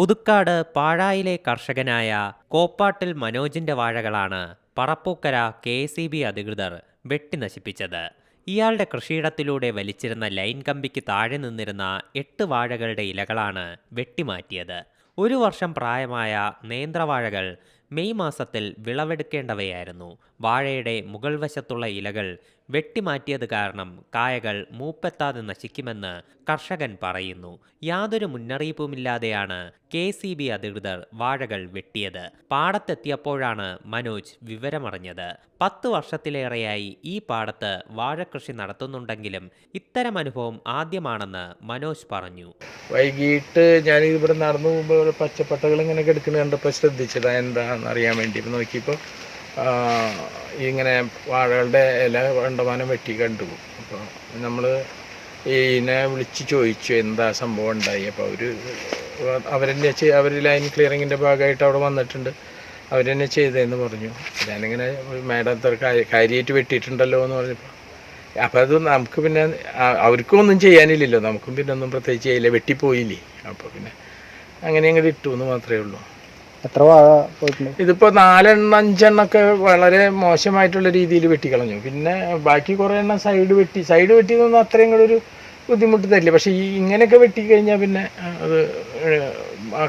പുതുക്കാട് പാഴായിലെ കർഷകനായ കോപ്പാട്ടിൽ മനോജിന്റെ വാഴകളാണ് പറപ്പൂക്കര കെ സി ബി അധികൃതർ വെട്ടിനശിപ്പിച്ചത് ഇയാളുടെ കൃഷിയിടത്തിലൂടെ വലിച്ചിരുന്ന ലൈൻ കമ്പിക്ക് താഴെ നിന്നിരുന്ന എട്ട് വാഴകളുടെ ഇലകളാണ് വെട്ടിമാറ്റിയത്. ഒരു വർഷം പ്രായമായ നേന്ത്രവാഴകൾ മെയ് മാസത്തിൽ വിളവെടുക്കേണ്ടവയായിരുന്നു. വാഴയുടെ മുകൾ വശത്തുള്ള ഇലകൾ വെട്ടിമാറ്റിയത് കാരണം കായകൾ മൂപ്പെത്താതെ നശിക്കുമെന്ന് കർഷകൻ പറയുന്നു. യാതൊരു മുന്നറിയിപ്പുമില്ലാതെയാണ് കെ സി ബി അധികൃതർ വാഴകൾ വെട്ടിയത്. പാടത്തെത്തിയപ്പോഴാണ് മനോജ് വിവരമറിഞ്ഞത്. പത്ത് വർഷത്തിലേറെയായി ഈ പാടത്ത് വാഴകൃഷി നടത്തുന്നുണ്ടെങ്കിലും ഇത്തരം അനുഭവം ആദ്യമാണെന്ന് മനോജ് പറഞ്ഞു. വൈകിട്ട് ഞാൻ ഇവിടെ നടന്നു പോകുമ്പോൾ പച്ചപ്പട്ടകൾ ഇങ്ങനെ കിടക്കുന്നത് കണ്ടപ്പോൾ ശ്രദ്ധിച്ചതാ എന്താണെന്ന് അറിയാൻ വേണ്ടി ഇപ്പം നോക്കിയപ്പോൾ ഇങ്ങനെ വാഴകളുടെ ഇല കണ്ടമാനം വെട്ടി കണ്ടു. അപ്പോൾ നമ്മൾ ഇതിനെ വിളിച്ച് ചോദിച്ചു എന്താ സംഭവം ഉണ്ടായി? അപ്പോൾ അവർ അവരെന്നെ അവർ ലൈൻ ക്ലിയറിങ്ങിന്റെ ഭാഗമായിട്ട് അവിടെ വന്നിട്ടുണ്ട്. അവരെന്നെ ചെയ്തതെന്ന് പറഞ്ഞു. ഞാനിങ്ങനെ മാഡം അത്ര കാര്യമായിട്ട് വെട്ടിയിട്ടുണ്ടല്ലോ എന്ന് പറഞ്ഞപ്പോൾ അപ്പോൾ അത് നമുക്ക് പിന്നെ അവർക്കും ഒന്നും ചെയ്യാനില്ലല്ലോ. നമുക്കും പിന്നെ ഒന്നും പ്രത്യേകിച്ച് ചെയ്യില്ല. വെട്ടിപ്പോയില്ലേ? അപ്പോൾ പിന്നെ അങ്ങനെ അങ്ങോട്ട് ഇട്ടു എന്ന് മാത്രമേ ഉള്ളൂ. എത്ര വാഴ പോയിട്ടുണ്ട്? ഇതിപ്പോൾ നാലെണ്ണം അഞ്ചെണ്ണമൊക്കെ വളരെ മോശമായിട്ടുള്ള രീതിയിൽ വെട്ടിക്കളഞ്ഞു. പിന്നെ ബാക്കി കുറേ എണ്ണം സൈഡ് വെട്ടി. സൈഡ് വെട്ടിയതൊന്നും അത്രയും കൂടെ ഒരു ബുദ്ധിമുട്ട് തരില്ല. പക്ഷെ ഈ ഇങ്ങനെയൊക്കെ വെട്ടിക്കഴിഞ്ഞാൽ പിന്നെ അത്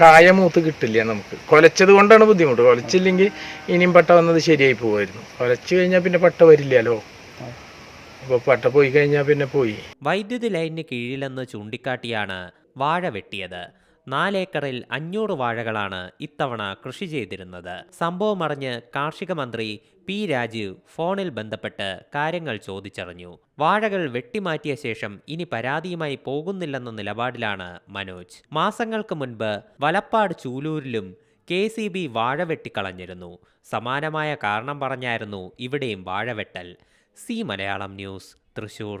കായ മൂത്ത് കിട്ടില്ല നമുക്ക്. കൊലച്ചത് കൊണ്ടാണ് ബുദ്ധിമുട്ട്. കൊലച്ചില്ലെങ്കിൽ ഇനിയും പട്ട വന്നത് ശരിയായി പോകുമായിരുന്നു. കൊലച്ചു കഴിഞ്ഞാൽ പിന്നെ പട്ട വരില്ലല്ലോ. അപ്പോൾ പട്ട പോയി കഴിഞ്ഞാൽ പിന്നെ പോയി. വൈദ്യുതി ലൈനിന് കീഴിലെന്ന് ചൂണ്ടിക്കാട്ടിയാണ് വാഴ വെട്ടിയത്. നാലേക്കറിൽ അഞ്ഞൂറ് വാഴകളാണ് ഇത്തവണ കൃഷി ചെയ്തിരുന്നത്. സംഭവം അറിഞ്ഞ് കാർഷിക മന്ത്രി പി രാജീവ് ഫോണിൽ ബന്ധപ്പെട്ട് കാര്യങ്ങൾ ചോദിച്ചറിഞ്ഞു. വാഴകൾ വെട്ടിമാറ്റിയ ശേഷം ഇനി പരാതിയുമായി പോകുന്നില്ലെന്ന നിലപാടിലാണ് മനോജ്. മാസങ്ങൾക്ക് മുൻപ് വലപ്പാട് ചൂലൂരിലും കെ സി ബി വാഴ വെട്ടിക്കളഞ്ഞിരുന്നു. സമാനമായ കാരണം പറഞ്ഞായിരുന്നു ഇവിടെയും വാഴവെട്ടൽ സി മലയാളം ന്യൂസ് തൃശൂർ.